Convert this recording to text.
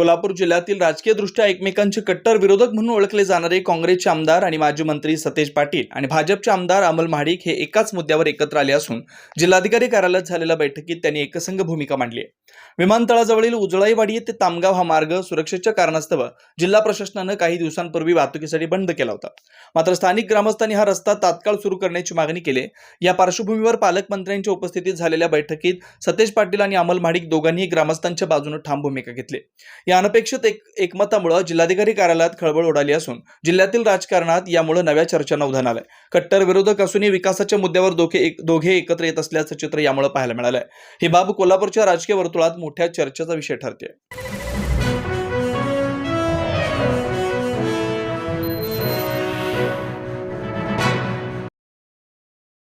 कोल्हापूर जिल्ह्यातील राजकीयदृष्ट्या एकमेकांचे कट्टर विरोधक म्हणून ओळखले जाणारे काँग्रेसचे आमदार आणि माजी मंत्री सतेज पाटील आणि भाजपचे आमदार अमल महाडिक हे एकाच मुद्द्यावर एकत्र आले असून जिल्हाधिकारी कार्यालयात झालेल्या बैठकीत त्यांनी एकसंघ भूमिका मांडली. विमानतळाजवळील उजळाईवाडी ते तामगाव हा मार्ग सुरक्षेच्या कारणास्तव जिल्हा प्रशासनानं काही दिवसांपूर्वी वाहतुकीसाठी बंद केला होता. मात्र स्थानिक ग्रामस्थांनी हा रस्ता तात्काळ सुरू करण्याची मागणी केली. या पार्श्वभूमीवर पालकमंत्र्यांच्या उपस्थितीत झालेल्या बैठकीत सतेज पाटील आणि अमल महाडिक दोघांनीही ग्रामस्थांच्या बाजूने ठाम भूमिका घेतली. या अनपेक्षित एक एकमतामुळे जिल्हाधिकारी कार्यालयात खळबळ उडाली असून जिल्ह्यातील राजकारणात यामुळे नव्या चर्चांना उधाण आलंय. कट्टर विरोधक असूनही विकासाच्या मुद्द्यावर दोघे एक दोघे एकत्र येत असल्याचं चित्र यामुळे पाहायला मिळालंय. ही बाब कोल्हापूरच्या राजकीय वर्तुळात मोठ्या चर्चेचा विषय ठरते